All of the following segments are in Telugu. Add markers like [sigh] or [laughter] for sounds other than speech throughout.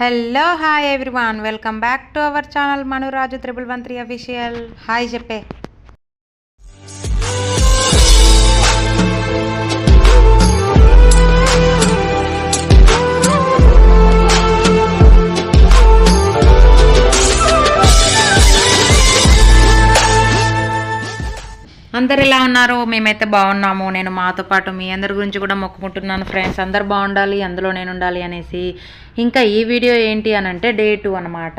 Hello hi everyone welcome back to our channel Manuraju triple one three official hi చెప్పే అందరు ఎలా ఉన్నారు మేమైతే బాగున్నాము. నేను మాతో పాటు మీ అందరి గురించి కూడా మొక్కుకుంటున్నాను ఫ్రెండ్స్. అందరు బాగుండాలి అందులో నేను ఉండాలి అనేసి. ఇంకా ఈ వీడియో ఏంటి అని అంటే డే టూ అనమాట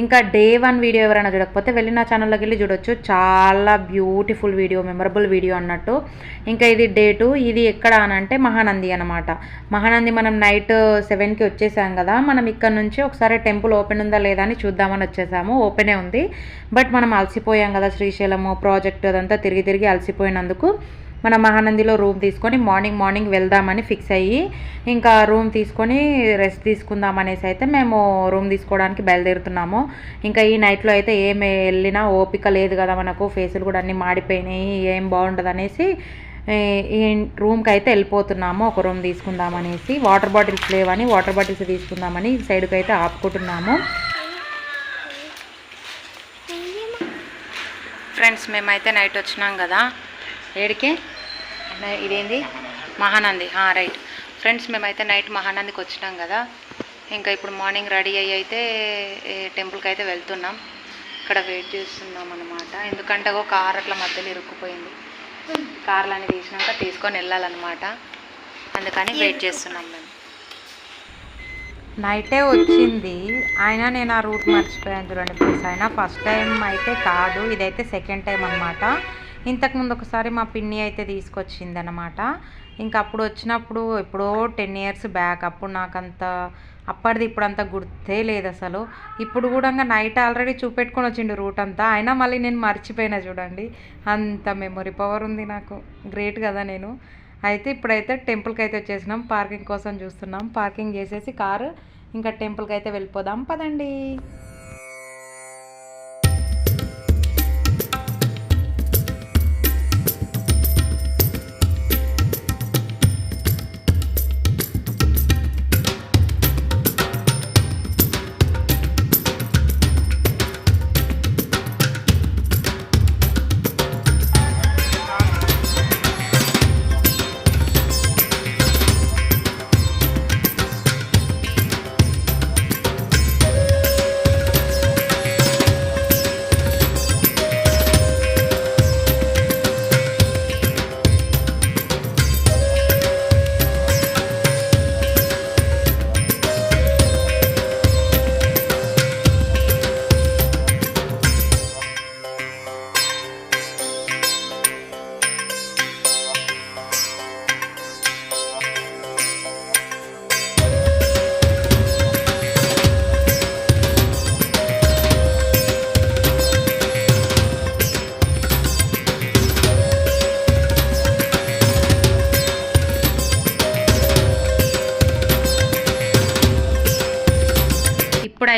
ఇంకా డే వన్ వీడియో ఎవరైనా చూడకపోతే వెళ్ళి నా ఛానల్లోకి వెళ్ళి చూడొచ్చు. చాలా బ్యూటిఫుల్ వీడియో మెమరబుల్ వీడియో అన్నట్టు. ఇంకా ఇది డే టూ ఇది ఎక్కడ అని అంటే మహానంది అనమాట మహానంది మనం నైట్ సెవెన్కి వచ్చేసాం కదా మనం ఇక్కడ నుంచి ఒకసారి టెంపుల్ ఓపెన్ ఉందా లేదా అని చూద్దామని వచ్చేసాము. ఓపెనే ఉంది. బట్ మనం అలసిపోయాం కదా శ్రీశైలము ప్రాజెక్ట్ అదంతా తిరిగి తిరిగి అలసిపోయినందుకు. మన మహానందిలో రూమ్ తీసుకొని మార్నింగ్ మార్నింగ్ వెళ్దామని ఫిక్స్ అయ్యి ఇంకా రూమ్ తీసుకొని రెస్ట్ తీసుకుందాం అనేసి అయితే మేము రూమ్ తీసుకోవడానికి బయలుదేరుతున్నాము. ఇంకా ఈ నైట్లో అయితే ఏమి వెళ్ళినా ఓపిక లేదు కదా మనకు. ఫేసులు కూడా అన్నీ మాడిపోయినాయి. ఏం బాగుండదు అనేసి ఈ- రూమ్కి అయితే వెళ్ళిపోతున్నాము. ఒక రూమ్ తీసుకుందాం అనేసి. వాటర్ బాటిల్స్ లేవని వాటర్ బాటిల్స్ తీసుకుందామని ఈ సైడ్కి అయితే ఆపుకుంటున్నాము. ఫ్రెండ్స్ మేమైతే నైట్ వచ్చినాం కదా. ఏడికి? ఇదేంది? మహానంది. రైట్. ఫ్రెండ్స్ మేమైతే నైట్ మహానందికి వచ్చినాం కదా. ఇంకా ఇప్పుడు మార్నింగ్ రెడీ అయ్యి అయితే టెంపుల్కి అయితే వెళ్తున్నాం. ఇక్కడ వెయిట్ చేస్తున్నాం అనమాట ఎందుకంటే ఒక కార్ అట్లా మధ్యలో ఇరుక్కుపోయింది. కార్లు అన్ని తీసినాక తీసుకొని వెళ్ళాలన్నమాట. అందుకని వెయిట్ చేస్తున్నాం మేము. నైటే వచ్చింది. అయినా నేను ఆ రూట్ మర్చిపోయాను చూడండి ప్లీజ్ అయినా ఫస్ట్ టైం అయితే కాదు. ఇదైతే సెకండ్ టైం అనమాట ఇంతకుముందు ఒకసారి మా పిన్ని అయితే తీసుకొచ్చిందనమాట ఇంకా అప్పుడు వచ్చినప్పుడు ఎప్పుడో టెన్ ఇయర్స్ బ్యాక్ అప్పుడు నాకంత అప్పటిది ఇప్పుడు అంత గుర్తే లేదు అసలు. ఇప్పుడు కూడా ఇంకా నైట్ ఆల్రెడీ చూపెట్టుకొని వచ్చిండు రూట్ అంతా. అయినా మళ్ళీ నేను మర్చిపోయినా చూడండి. అంత మెమొరీ పవర్ ఉంది నాకు. గ్రేట్ కదా నేను. అయితే ఇప్పుడైతే టెంపుల్కి అయితే వచ్చేసినాం. పార్కింగ్ కోసం చూస్తున్నాం. పార్కింగ్ చేసేసి కారు ఇంకా టెంపుల్కి అయితే వెళ్ళిపోదాం. పదండి.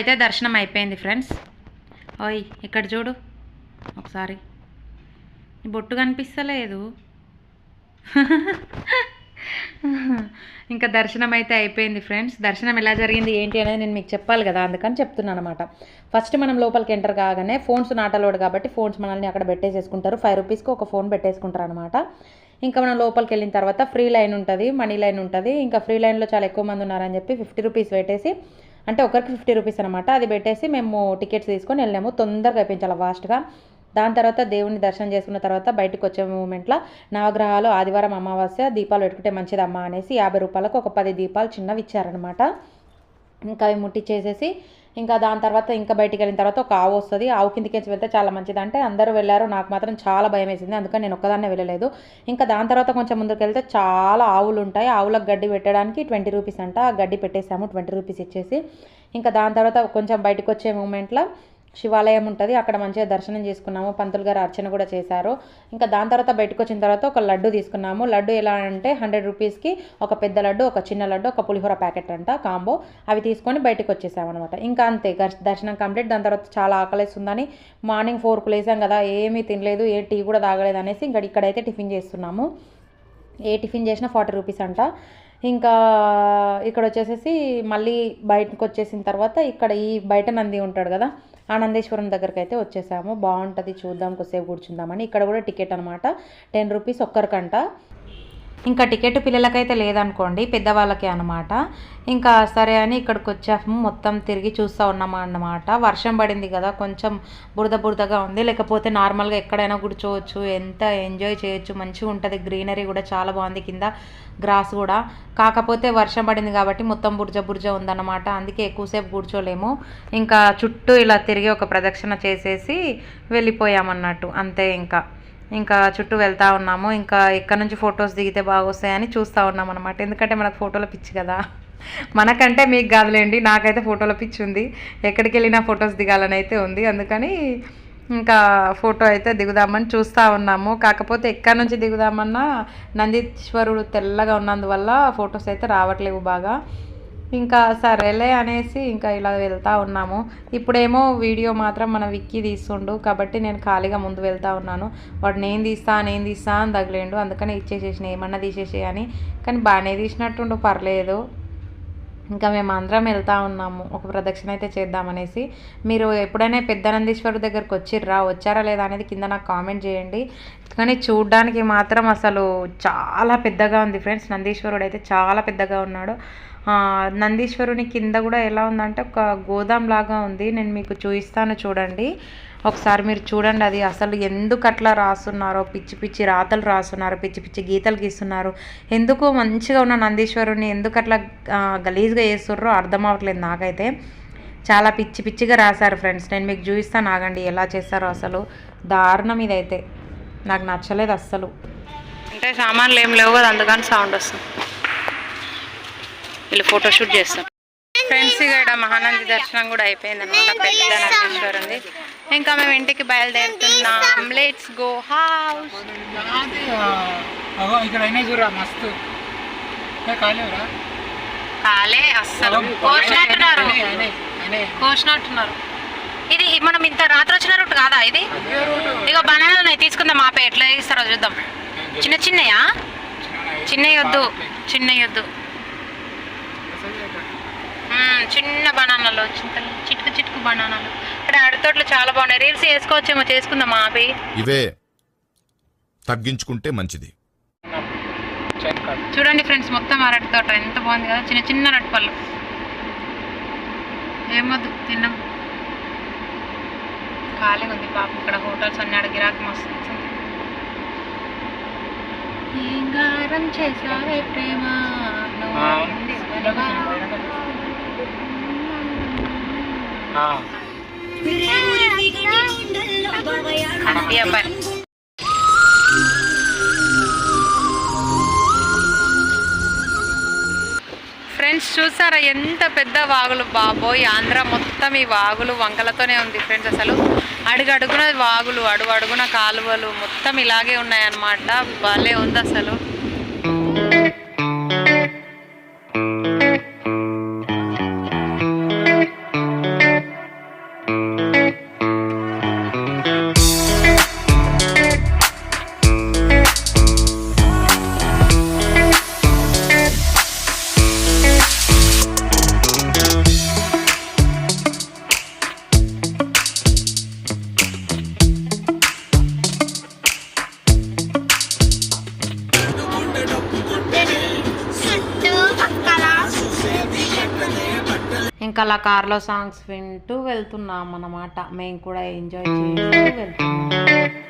అయితే దర్శనం అయిపోయింది ఫ్రెండ్స్. ఓయ్ ఇక్కడ చూడు. ఒకసారి. బొట్టు కనిపిస్తలేదు. ఇంకా దర్శనం అయితే అయిపోయింది ఫ్రెండ్స్. దర్శనం ఎలా జరిగింది ఏంటి అనేది నేను మీకు చెప్పాలి కదా అందుకని చెప్తున్నాను అనమాట ఫస్ట్ మనం లోపలికి ఎంటర్ కాగానే ఫోన్స్ నాటలోడు కాబట్టి ఫోన్స్ మనల్ని అక్కడ పెట్టేసేసుకుంటారు. ఫైవ్ రూపీస్కి ఒక ఫోన్ పెట్టేసుకుంటారు అనమాట ఇంకా మనం లోపలికి వెళ్ళిన తర్వాత ఫ్రీ లైన్ ఉంటుంది మనీ లైన్ ఉంటుంది. ఇంకా ఫ్రీ లైన్లో చాలా ఎక్కువ మంది ఉన్నారని చెప్పి ఫిఫ్టీ రూపీస్ పెట్టేసి అంటే ఒకరికి ఫిఫ్టీ రూపీస్ అనమాట అది పెట్టేసి మేము టికెట్స్ తీసుకొని వెళ్ళాము. తొందరగా అయిపోయించాలి ఫాస్ట్గా. దాని తర్వాత దేవుని దర్శనం చేసుకున్న తర్వాత బయటకు వచ్చే మూమెంట్లో నవగ్రహాలు ఆదివారం అమావాస్య దీపాలు పెట్టుకుంటే మంచిదమ్మా అనేసి యాభై రూపాయలకు ఒక పది దీపాలు చిన్నవి ఇచ్చారనమాట ఇంకా అవి ముట్టించేసేసి ఇంకా దాని తర్వాత ఇంకా బయటికి వెళ్ళిన తర్వాత ఒక ఆవు వస్తుంది. ఆవు కిందికి వెళ్తే చాలా మంచిది. అంటే అందరూ వెళ్ళారు. నాకు మాత్రం చాలా భయం వేసింది అందుకని నేను ఒక్కదాన్నే వెళ్ళలేదు. ఇంకా దాని తర్వాత కొంచెం ముందుకు వెళ్తే చాలా ఆవులు ఉంటాయి. ఆవులకు గడ్డి పెట్టడానికి ట్వంటీ రూపీస్ అంట. ఆ గడ్డి పెట్టేసాము. ట్వంటీ రూపీస్ ఇచ్చేసి. ఇంకా దాని తర్వాత కొంచెం బయటకు వచ్చే మూమెంట్లో శివాలయం ఉంటుంది. అక్కడ మంచిగా దర్శనం చేసుకున్నాము. పంతులు గారు అర్చన కూడా చేశారు. ఇంకా దాని తర్వాత బయటకు వచ్చిన తర్వాత ఒక లడ్డు తీసుకున్నాము. లడ్డు ఎలా అంటే హండ్రెడ్ రూపీస్కి ఒక పెద్ద లడ్డు ఒక చిన్న లడ్డు ఒక పులిహోర ప్యాకెట్ అంట కాంబో. అవి తీసుకొని బయటకు వచ్చేసామన్నమాట. ఇంకా అంతే దర్శనం కంప్లీట్. దాని తర్వాత చాలా ఆకలేస్తుందని మార్నింగ్ ఫోర్కు లేసాం కదా ఏమీ తినలేదు ఏ టీ కూడా తాగలేదు అనేసి ఇంకా ఇక్కడైతే టిఫిన్ చేస్తున్నాము. ఏ టిఫిన్ చేసినా ఫార్టీ రూపీస్ అంట. ఇంకా ఇక్కడ వచ్చేసేసి మళ్ళీ బయటకు వచ్చేసిన తర్వాత ఇక్కడ ఈ బయట నంది ఉంటాడు కదా ఆనందేశ్వరం దగ్గరికి అయితే వచ్చేసాము. బాగుంటుంది చూద్దాం కొద్దిసేపు కూర్చుందామని. ఇక్కడ కూడా టికెట్ అనమాట టెన్ రూపీస్ ఒక్కరికంట. ఇంకా టికెట్ పిల్లలకైతే లేదనుకోండి పెద్దవాళ్ళకే అనమాట ఇంకా సరే అని ఇక్కడికి వచ్చాము మొత్తం తిరిగి చూస్తూ ఉన్నాము అన్నమాట. వర్షం పడింది కదా కొంచెం బురద బురదగా ఉంది. లేకపోతే నార్మల్గా ఎక్కడైనా కూర్చోవచ్చు ఎంత ఎంజాయ్ చేయొచ్చు మంచిగా ఉంటుంది. గ్రీనరీ కూడా చాలా బాగుంది కింద గ్రాస్ కూడా. కాకపోతే వర్షం పడింది కాబట్టి మొత్తం బుర్జ బుర్జ ఉందన్నమాట. అందుకే ఎక్కువసేపు కూర్చోలేము. ఇంకా చుట్టూ ఇలా తిరిగి ఒక ప్రదక్షిణ చేసేసి వెళ్ళిపోయామన్నట్టు అంతే ఇంకా. ఇంకా చుట్టూ వెళ్తూ ఉన్నాము. ఇంకా ఎక్కడి నుంచి ఫొటోస్ దిగితే బాగొస్తాయని చూస్తూ ఉన్నాం అనమాట ఎందుకంటే మనకు ఫోటోలు పిచ్చి కదా. మనకంటే మీకు కాదులేండి నాకైతే ఫోటోల పిచ్చి ఉంది. ఎక్కడికి వెళ్ళినా ఫొటోస్ దిగాలని అయితే ఉంది. అందుకని ఇంకా ఫోటో అయితే దిగుదామని చూస్తూ ఉన్నాము. కాకపోతే ఎక్కడి నుంచి దిగుదామన్నా నందీశ్వరుడు తెల్లగా ఉన్నందువల్ల ఫొటోస్ అయితే రావట్లేవు బాగా. ఇంకా సరేలే అనేసి ఇంకా ఇలా వెళ్తూ ఉన్నాము. ఇప్పుడేమో వీడియో మాత్రం మన విక్కి తీస్తుండు కాబట్టి నేను ఖాళీగా ముందు వెళ్తా ఉన్నాను. వాడు నేను తీస్తా నేను తీస్తా అని తగిలేండు. అందుకని ఇచ్చేసేసిన ఏమన్నా తీసేసేయని కానీ బాగానే తీసినట్టుండు పర్లేదు. ఇంకా మేము అందరం వెళ్తూ ఉన్నాము. ఒక ప్రదక్షిణ అయితే చేద్దామనేసి మీరు ఎప్పుడైనా పెద్దనందీశ్వరు దగ్గరకు వచ్చిర్రా వచ్చారా లేదా అనేది కింద నాకు కామెంట్ చేయండి. కానీ చూడ్డానికి మాత్రం అసలు చాలా పెద్దగా ఉంది ఫ్రెండ్స్. నందీశ్వరుడు అయితే చాలా పెద్దగా ఉన్నాడు. నందీశ్వరుని కింద కూడా ఎలా ఉందంటే ఒక గోదాం లాగా ఉంది. నేను మీకు చూపిస్తాను చూడండి. ఒకసారి మీరు చూడండి అది అసలు ఎందుకు అట్లా రాస్తున్నారో. పిచ్చి పిచ్చి రాతలు రాస్తున్నారు పిచ్చి పిచ్చి గీతలు గీస్తున్నారు. ఎందుకు మంచిగా ఉన్న నందీశ్వరుని ఎందుకు అట్లా గలీజ్గా చేస్తుర్రో అర్థం అవ్వట్లేదు నాకైతే. చాలా పిచ్చి పిచ్చిగా రాశారు ఫ్రెండ్స్. నేను మీకు చూపిస్తాను ఆగండి ఎలా చేస్తారో అసలు. దారుణం ఇదైతే. నాకు నచ్చలేదు అస్సలు. అంటే సామాన్లు ఏం లేవు కదా అందుకని సౌండ్ వస్తుంది. వీళ్ళు ఫోటోషూట్ చేస్తాం. ఫ్రెండ్స్ ఇక్కడ మహానంది దర్శనం కూడా అయిపోయింది అనమాట పెద్ద నందీశ్వరుంది ఇంకా మేము ఇంటికి బయలుదేరుతున్నాం. లెట్స్ గో హౌస్ అగో ఇక్కడ అయినా చూడరా మస్తు. ఏ కాలేవురా కాలే అస్సలు. కోసినట్టున్నారు ఇది మనం ఇంత రాత్రి వచ్చిన రూట్ కాదా ఇది? ఇక బనానాలు ఉన్నాయి తీసుకుందాం ఆపే ఎట్లా ఇస్తారో చూద్దాం చిన్న చిన్నయా? చిన్నవి వద్దు చిన్నవి వద్దు మ్మ్, చిన్న బనానాలు చింత చిటుకు చిటుకు బనానాలు. ఇక్కడ అడతోట్లు చాలా బాగున్నాయి. రీల్స్ వేసుకోవచ్చేమో చేసుకుందాం ఆపి ఇవే తగ్గించుకుంటే మంచిది. చూడండి ఫ్రెండ్స్ మొత్తం అరటి తోట ఎంత బాగుంది కదా. చిన్న చిన్న అరటి పళ్ళు ఏమొద్దు తిన్నాం. ఖాళీగా ఉంది పాపం. ఇక్కడ హోటల్స్ అన్ని అడిగి రాక మస్తు వచ్చింది. ఏం గారం చేసావే ప్రేమ? ఫ్రెండ్స్ చూసారా ఎంత పెద్ద వాగులు? బాబోయ్ ఆంధ్ర మొత్తం ఈ వాగులు వంకలతోనే ఉంది ఫ్రెండ్స్ అసలు. అడుగడుగున వాగులు అడుగు అడుగున కాలువలు మొత్తం ఇలాగే ఉన్నాయన్నమాట. భలే ఉంది అసలు. అలా సాంగ్స్ వింటూ వెళ్తున్నాం అన్నమాట మేము కూడా ఎంజాయ్ చేస్తూ వెళ్తున్నాం.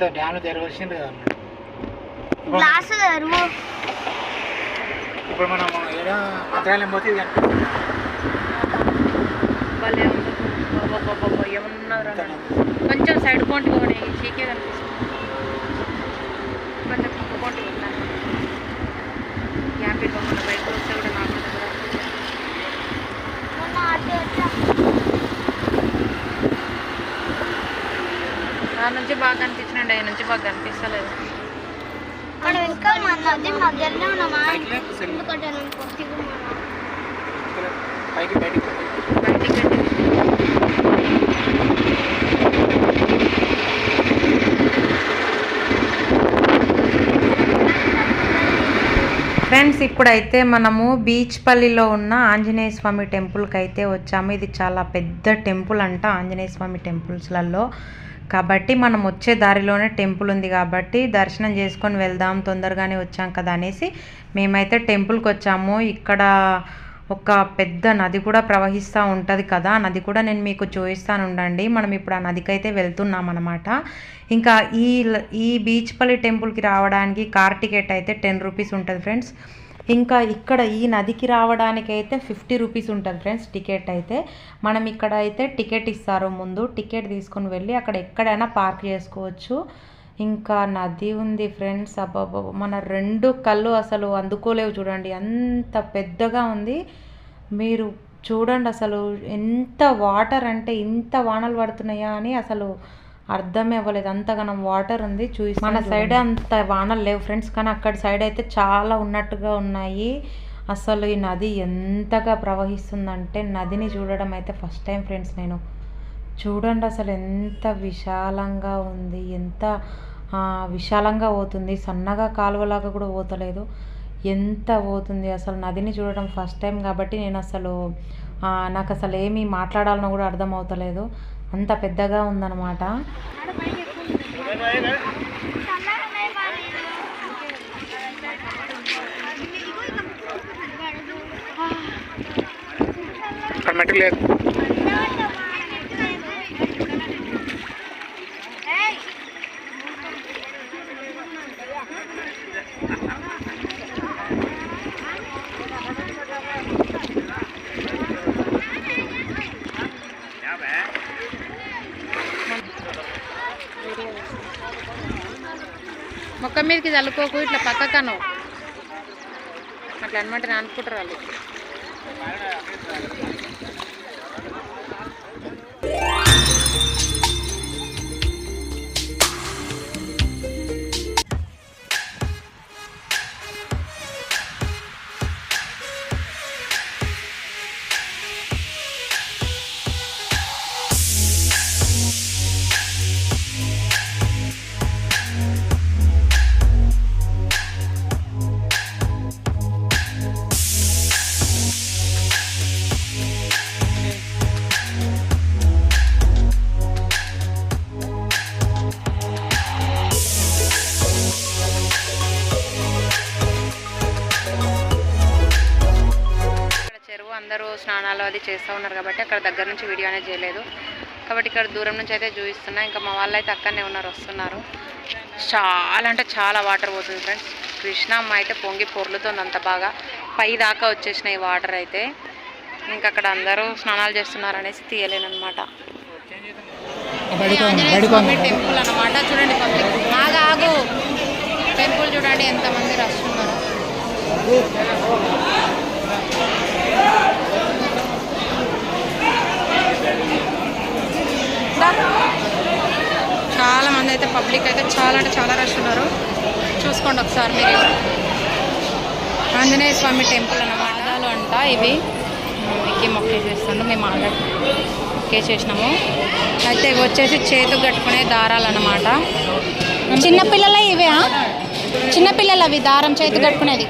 ఇవంతా డ్యామ్ తెరవలసింది కదా గ్లాసు తెరువు ఇప్పుడు మనం ఏడా మంత్రాలయం పోతే ఇది కనిపిస్తుంది. ఏమన్నారు కొంచెం సైడ్ పోంటి పోనీ చీకే కనిపిస్తుంది కొంచెం పక్క పోంటి ఉన్నాను యాపిల్ బొమ్మల బయట వస్తే కూడా నాకు కూడా మొన్న అటు వచ్చా దాని నుంచి బాగా కనిపించినండి ఆయన నుంచి బాగా కనిపిస్తలేదు. మధ్యలో ఉన్నామా పైకి బయటికి బయటికి ఫ్రెండ్స్ ఇప్పుడైతే మనము బీచ్పల్లిలో ఉన్న ఆంజనేయ స్వామి టెంపుల్కి అయితే వచ్చాము. ఇది చాలా పెద్ద టెంపుల్ అంట ఆంజనేయ స్వామి టెంపుల్స్లలో. కాబట్టి మనం వచ్చే దారిలోనే టెంపుల్ ఉంది కాబట్టి దర్శనం చేసుకొని వెళ్దాం తొందరగానే వచ్చాం కదా అనేసి మేమైతే టెంపుల్కి వచ్చాము. ఇక్కడ ఒక పెద్ద నది కూడా ప్రవహిస్తూ ఉంటుంది కదా ఆ నది కూడా నేను మీకు చూపిస్తాను ఉండండి. మనం ఇప్పుడు ఆ నదికి అయితే వెళ్తున్నాం అనమాట ఇంకా ఈ ఈ బీచ్పల్లి టెంపుల్కి రావడానికి కార్ టికెట్ అయితే టెన్ రూపీస్ ఉంటుంది ఫ్రెండ్స్. ఇంకా ఇక్కడ ఈ నదికి రావడానికి అయితే ఫిఫ్టీ రూపీస్ ఉంటుంది ఫ్రెండ్స్ టికెట్ అయితే. మనం ఇక్కడ అయితే టికెట్ ఇస్తారు ముందు. టికెట్ తీసుకొని వెళ్ళి అక్కడ ఎక్కడైనా పార్క్ చేసుకోవచ్చు. ఇంకా నది ఉంది ఫ్రెండ్స్. అబ్బాబా మన రెండు కళ్ళు అసలు అందుకోలేవు చూడండి. అంత పెద్దగా ఉంది. మీరు చూడండి అసలు ఎంత వాటర్ అంటే ఇంత వానలు పడుతున్నాయా అని అసలు అర్థమే అవ్వలేదు అంతగానం వాటర్ ఉంది. చూసి మన సైడ్ అంత వానలు లేవు ఫ్రెండ్స్ కానీ అక్కడ సైడ్ అయితే చాలా ఉన్నట్టుగా ఉన్నాయి. అసలు ఈ నది ఎంతగా ప్రవహిస్తుందంటే నదిని చూడడం అయితే ఫస్ట్ టైం ఫ్రెండ్స్ నేను. చూడండి అసలు ఎంత విశాలంగా ఉంది. ఎంత విశాలంగా పోతుంది. సన్నగా కాలువలాగా కూడా పోతలేదు. ఎంత పోతుంది అసలు నదిని చూడడం ఫస్ట్ టైం కాబట్టి నేను అసలు నాకు అసలు ఏమీ మాట్లాడాలనో కూడా అర్థం అవుతలేదు. అంత పెద్దగా ఉందన్నమాట. మట్టి లేదు మొక్క మీదకి చల్లుకోకు ఇట్లా పక్కకను. అట్లా అనమాట నేను అనుకుంటారు వాళ్ళు. అది చేస్తూ ఉన్నారు కాబట్టి అక్కడ దగ్గర నుంచి వీడియో అనేది చేయలేదు. కాబట్టి ఇక్కడ దూరం నుంచి అయితే చూపిస్తున్నా. ఇంకా మా వాళ్ళు అయితే అక్కడనే ఉన్నారు వస్తున్నారు. చాలా అంటే చాలా వాటర్ పోతుంది ఫ్రెండ్స్. కృష్ణమ్మ అయితే పొంగి పొర్లుతుంది అంత బాగా. పై దాకా వచ్చేసినాయి వాటర్ అయితే. ఇంకా అక్కడ అందరూ స్నానాలు చేస్తున్నారు అనేసి తీయలేనమాట టెంపుల్ అన్నమాట. చూడండి పబ్లిక్ ఆగా ఆగు. టెంపుల్ చూడండి ఎంతమంది రష్ ఉన్నారు. చాలా మంది అయితే పబ్లిక్ అయితే చాలా అంటే చాలా రష్ ఉన్నారు. చూసుకోండి ఒకసారి మీరు. ఆంజనేయ స్వామి టెంపుల్ అన్నమాట. అంట ఇవి. ఎక్కి మొక్క చేస్తుండ్రు మేము ఆర్డర్ ఓకే చేసినాము. అయితే ఇవి వచ్చేసి చేతుకు కట్టుకునే దారాలు అన్నమాట. చిన్నపిల్లల ఇవే చిన్నపిల్లలు అవి దారం చేతు కట్టుకునేది.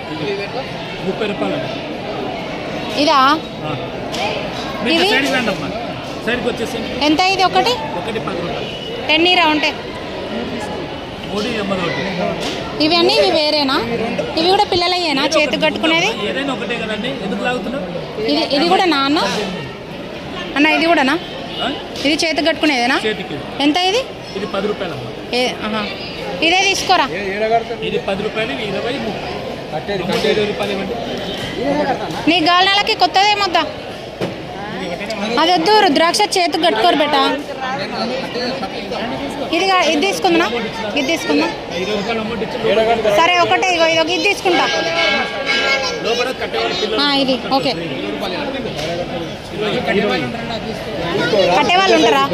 ఇదా? మీకు ఇవి? ఎంత ఇది ఒకటి? టెన్ ఉంటాయి ఎనిమిది ఒకటి. ఇవన్నీ ఇవి వేరేనా? ఇవి కూడా పిల్లలయ్యేనా చేతికి కట్టుకునేది? ఏదైనా ఒకటే కదండి. ఎందుకు లాగుతున్నావు? ఇది ఇది కూడా నా అన్న అన్న ఇది కూడానా? ఇది చేతికి కట్టుకునేదేనా? చేతికి. ఎంత ఇది? ఇది తీసుకోరా? ఇది పది రూపాయలు ఇది ఇరవై ముప్పై. అమ్మకి ఇరవై రూపాయలు ఇవ్వండి. నీ గాలినాలకి కొత్తదేమొద్దా? అది వద్దు రుద్రాక్ష చేతికి కట్టుకోరు బెట. ఇదిగా ఇది తీసుకుందా ఇది తీసుకుందా సరే ఒకటే ఇగో ఇది ఒక- ఇది తీసుకుంటా. ఇది ఓకే. కట్టేవాళ్ళు ఉంటారా?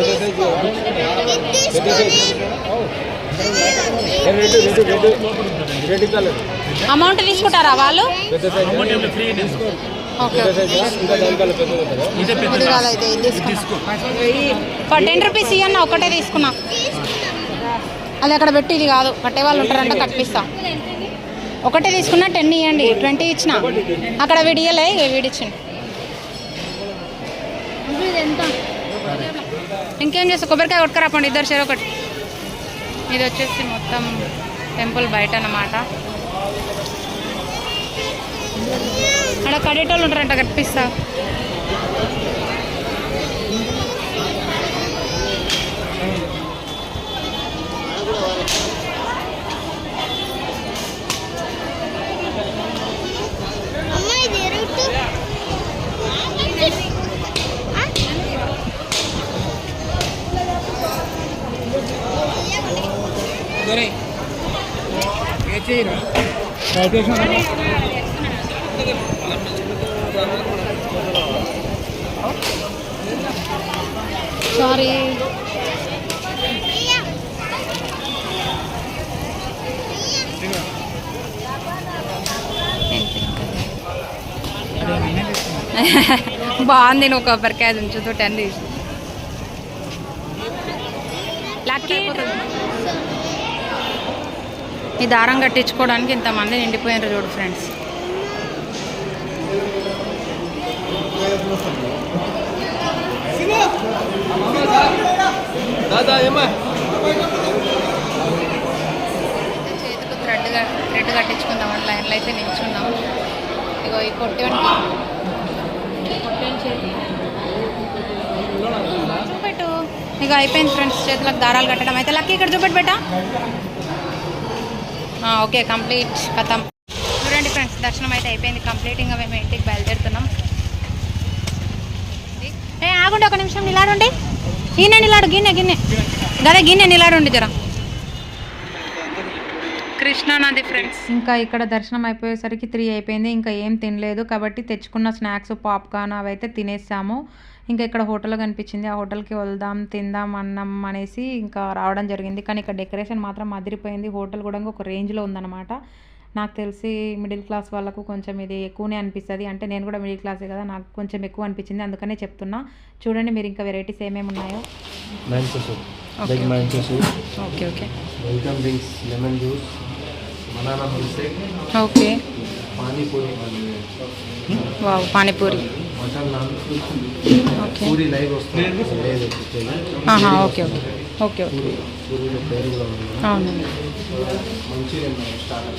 అమౌంట్ తీసుకుంటారా వాళ్ళు? ఫ్రీ టెన్ రూపీస్ ఇవన్న ఒకటే తీసుకున్నా. అది అక్కడ పెట్టి ఇది కాదు కట్టేవాళ్ళు ఉంటారంటే కట్టిస్తా. ఒకటే తీసుకున్నా టెన్ ఇవ్వండి ట్వంటీ ఇచ్చిన. అక్కడ విడియలే వీడిచ్చింది ఇంకేం చేస్తా కొబ్బరికాయ కొట్టుకురాపండి. ఇద్దరు చెరు ఒకటి ఇది వచ్చేసి మొత్తం టెంపుల్ బయట అన్నమాట అక్కడ కడేటోళ్ళు ఉంటారంట కనిపిస్తా అమ్మ ఇది రూట్ సారీ [laughs] బాగుంది నువ్వు కొబ్బరికాయ ఉంచుతూ టెన్ తీసి లక్కీ ఈ దారం కట్టించుకోవడానికి ఇంతమంది నిండిపోయినారు చూడు ఫ్రెండ్స్ చేతికి థ్రెడ్ థ్రెడ్ కట్టించుకుందామని లైన్లో అయితే నిల్చున్నాం ఇగో ఈ కొట్టి పొట్టేని చేతి? చూపెట్టు ఇక అయిపోయింది ఫ్రెండ్స్ చేతులకు దారాలు కట్టడం అయితే లక్కీ ఇక్కడ చూపెట్టు బెట ఓకే కంప్లీట్ కథం. చూడండి ఫ్రెండ్స్ దర్శనం అయితే అయిపోయింది. కంప్లీట్ ఇంకా మేము ఇంటికి బయలుదేరుతున్నాం. ఏ ఆగుండి ఒక నిమిషం నిలాడుండి ఈయన నిలాడు గిన్నె గిన్నె. గదే గిన్నె నిలాడుండి జరా. కృష్ణానది ఫ్రెండ్స్. ఇంకా ఇక్కడ దర్శనం అయిపోయేసరికి త్రీ అయిపోయింది ఇంకా ఏం తినలేదు. కాబట్టి తెచ్చుకున్న స్నాక్స్ పాప్కార్న్ అవి అయితే తినేసాము. ఇంకా ఇక్కడ హోటల్ కనిపించింది. ఆ హోటల్కి వెళ్దాం తిందాం అన్నం అనేసి ఇంకా రావడం జరిగింది. కానీ ఇక్కడ డెకరేషన్ మాత్రం అదిరిపోయింది. హోటల్ కూడా ఒక రేంజ్లో ఉందన్నమాట. నాకు తెలిసి మిడిల్ క్లాస్ వాళ్ళకు కొంచెం ఇది ఎక్కువనే అనిపిస్తుంది. అంటే నేను కూడా మిడిల్ క్లాసే కదా నాకు కొంచెం ఎక్కువ అనిపించింది. అందుకనే చెప్తున్నా. చూడండి మీరు ఇంకా వెరైటీస్ ఏమేమి ఉన్నాయో. Okay okay. Welcome drinks lemon juice banana milk okay. Panipuri. Wow panipuri. Okay. Puri live okay okay. Okay okay. అవును starter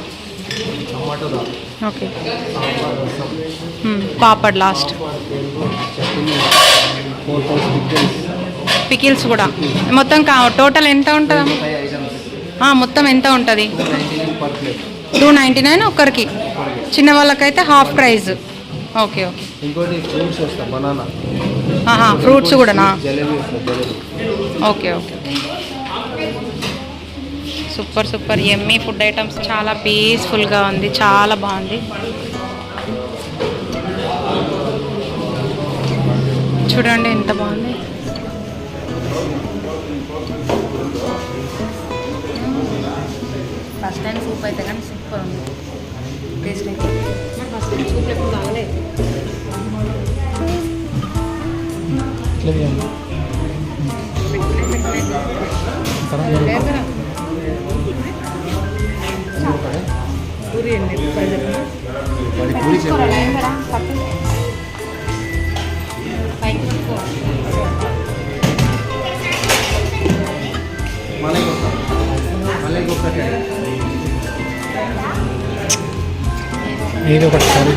okay. Papad last pickles కూడా. మొత్తం కా టోటల్ ఎంత ఉంటుంది? మొత్తం ఎంత ఉంటుంది? టూ నైంటీ నైన్ ఒక్కరికి. చిన్న వాళ్ళకైతే హాఫ్ ప్రైజ్ ఓకే ఓకే. ఇంకోటి ఫ్రూట్స్ బనానా. ఫ్రూట్స్ కూడానా? Okay okay. Super super. Emmy food items చాలా పీస్ఫుల్గా ఉంది. చాలా బాగుంది. చూడండి ఎంత బాగుంది. ఫస్ట్ టైం సూప్ అయితే కానీ సూపర్ ఉంది. టేస్ట్ అయితే. ఫస్ట్ టైం సూప్ ఎప్పుడు వాడి పూరి మళ్ళీ మళ్ళీ ఒకటి ఏదో ఒకటి సరే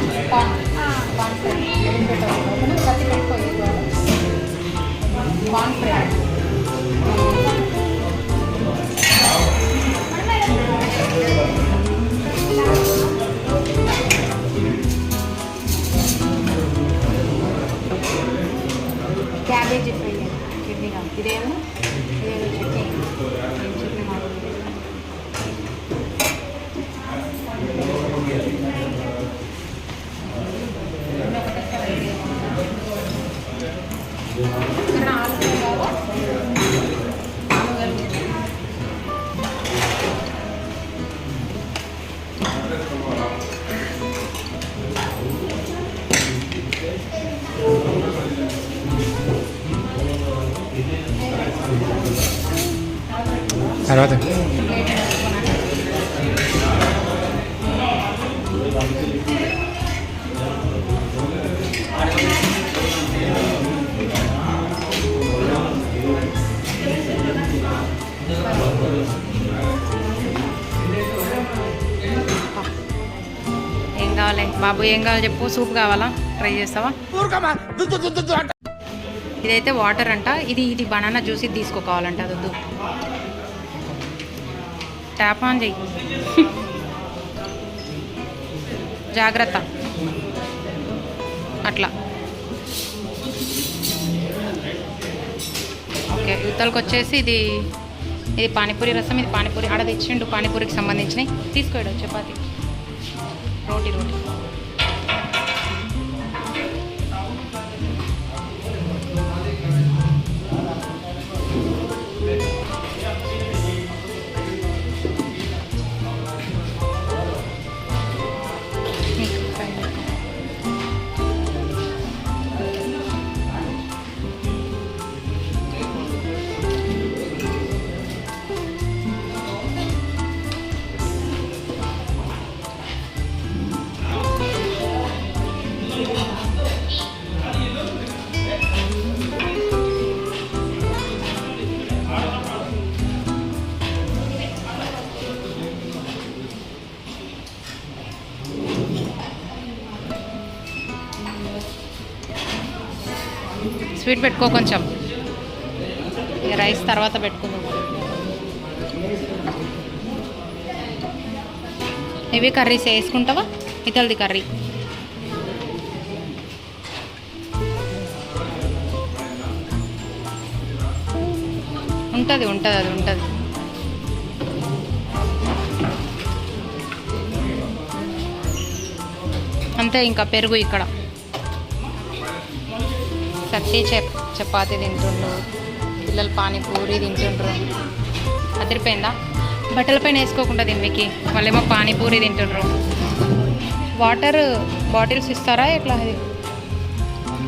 బాగుంటుంది బాబు ఏం కావాలి చెప్పు. సూప్ కావాలా? ట్రై చేస్తావా? ఇదైతే వాటర్ అంట. ఇది ఇది బనానా జ్యూస్ ఇది తీసుకో కావాలంటే అది వద్దు. ట్యాప్ ఆన్ చెయ్యి. జాగ్రత్త. అట్లా. ఓకే యువతలకు వచ్చేసి ఇది ఇది పానీపూరి రసం ఇది పానీపూరి. ఆడ తెచ్చిండు పానీపూరికి సంబంధించినవి తీసుకోడు చపాతి. రోటీ రోటీ. స్వీట్ పెట్టుకో కొంచెం. ఇక రైస్ తర్వాత పెట్టుకుందాం. ఇవి కర్రీస్ వేసుకుంటావా? ఇతలది కర్రీ. ఉంటుంది ఉంటుంది అది ఉంటుంది. అంతే ఇంకా పెరుగు ఇక్కడ. కట్టి చెప్ చపాతి తింటుండ్రు. పిల్లలు పానీపూరి తింటుండ్రు. అదిరిపోయిందా? బట్టల పైన వేసుకోకుండా దీనికి వాళ్ళేమో పానీపూరి తింటుండ్రు. వాటర్ బాటిల్స్ ఇస్తారా ఎట్లా అది?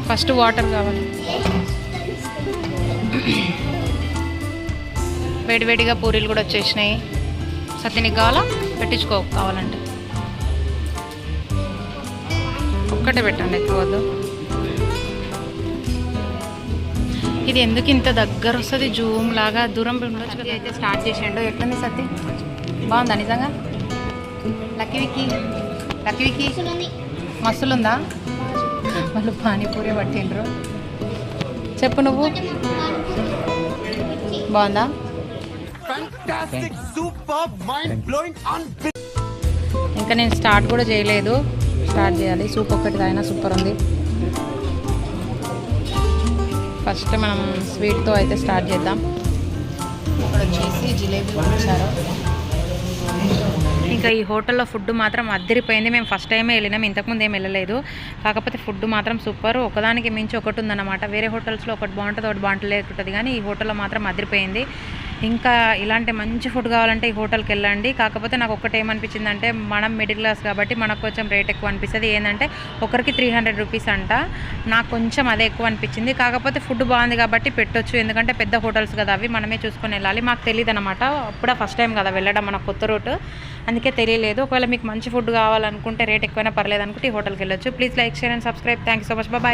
ఫస్ట్ వాటర్ కావాలి. వేడివేడిగా పూరీలు కూడా వచ్చేసినాయి. సత్యనికి కావాలా పెట్టించుకో కావాలంటే. ఒక్కటే పెట్టండి ఎక్కువ వద్దు. ఇది ఎందుకు ఇంత దగ్గర వస్తుంది? జూమ్ లాగా దూరం ఉండొచ్చు కదా. అయితే స్టార్ట్ చేసిండు. ఎట్లుంది సత్తి బాగుందా నిజంగా? లక్కీ విక్కీ? లక్కీ విక్కీ? మస్తులుందా వాళ్ళు పానీపూరి పట్టిండ్రు. చెప్పు నువ్వు. బాగుందా? ఇంకా నేను స్టార్ట్ కూడా చేయలేదు. స్టార్ట్ చేయాలి. సూప్ ఒకటి తాగినా సూపర్ ఉంది. ఫస్ట్ మనం స్వీట్తో అయితే స్టార్ట్ చేద్దాం. ఇక్కడ వచ్చేసి జిలేబీ ఇచ్చారు ఇంకా ఈ హోటల్లో ఫుడ్ మాత్రం అద్దరిపోయింది. మేము ఫస్ట్ టైమే వెళ్ళినాం ఇంతకుముందు ఏం వెళ్ళలేదు. కాకపోతే ఫుడ్ మాత్రం సూపర్. ఒకదానికి మించి ఒకటి ఉందన్నమాట. వేరే హోటల్స్లో ఒకటి బాగుంటుంది ఒకటి బాగుంటలేకుంటుంది కానీ ఈ హోటల్లో మాత్రం అదిరిపోయింది ఇంకా ఇలాంటి మంచి ఫుడ్ కావాలంటే ఈ హోటల్కి వెళ్ళండి. కాకపోతే నాకు ఒక్కటి ఏమనిపించింది అంటే మనం మిడిల్ క్లాస్ కాబట్టి మనకు కొంచెం రేట్ ఎక్కువ అనిపిస్తుంది. ఏంటంటే ఒకరికి త్రీ హండ్రెడ్ రూపీస్ అంట. నాకు కొంచెం అదే ఎక్కువ అనిపించింది. కాకపోతే ఫుడ్ బాగుంది కాబట్టి పెట్టొచ్చు. ఎందుకంటే పెద్ద హోటల్స్ కదా అవి మనమే చూసుకొని వెళ్ళాలి. మాకు తెలియదు అనమాట అప్పుడే ఫస్ట్ టైం కదా వెళ్ళడం మన కొత్త రూట్. అందుకే తెలియలేదు. ఒకవేళ మీకు మంచి ఫుడ్ కావాలనుకుంటే రేట్ ఎక్కువైనా పర్లేదు అనుకుంటే ఈ హోటల్కి వెళ్ళొచ్చు. Please like share and subscribe thank you so much bye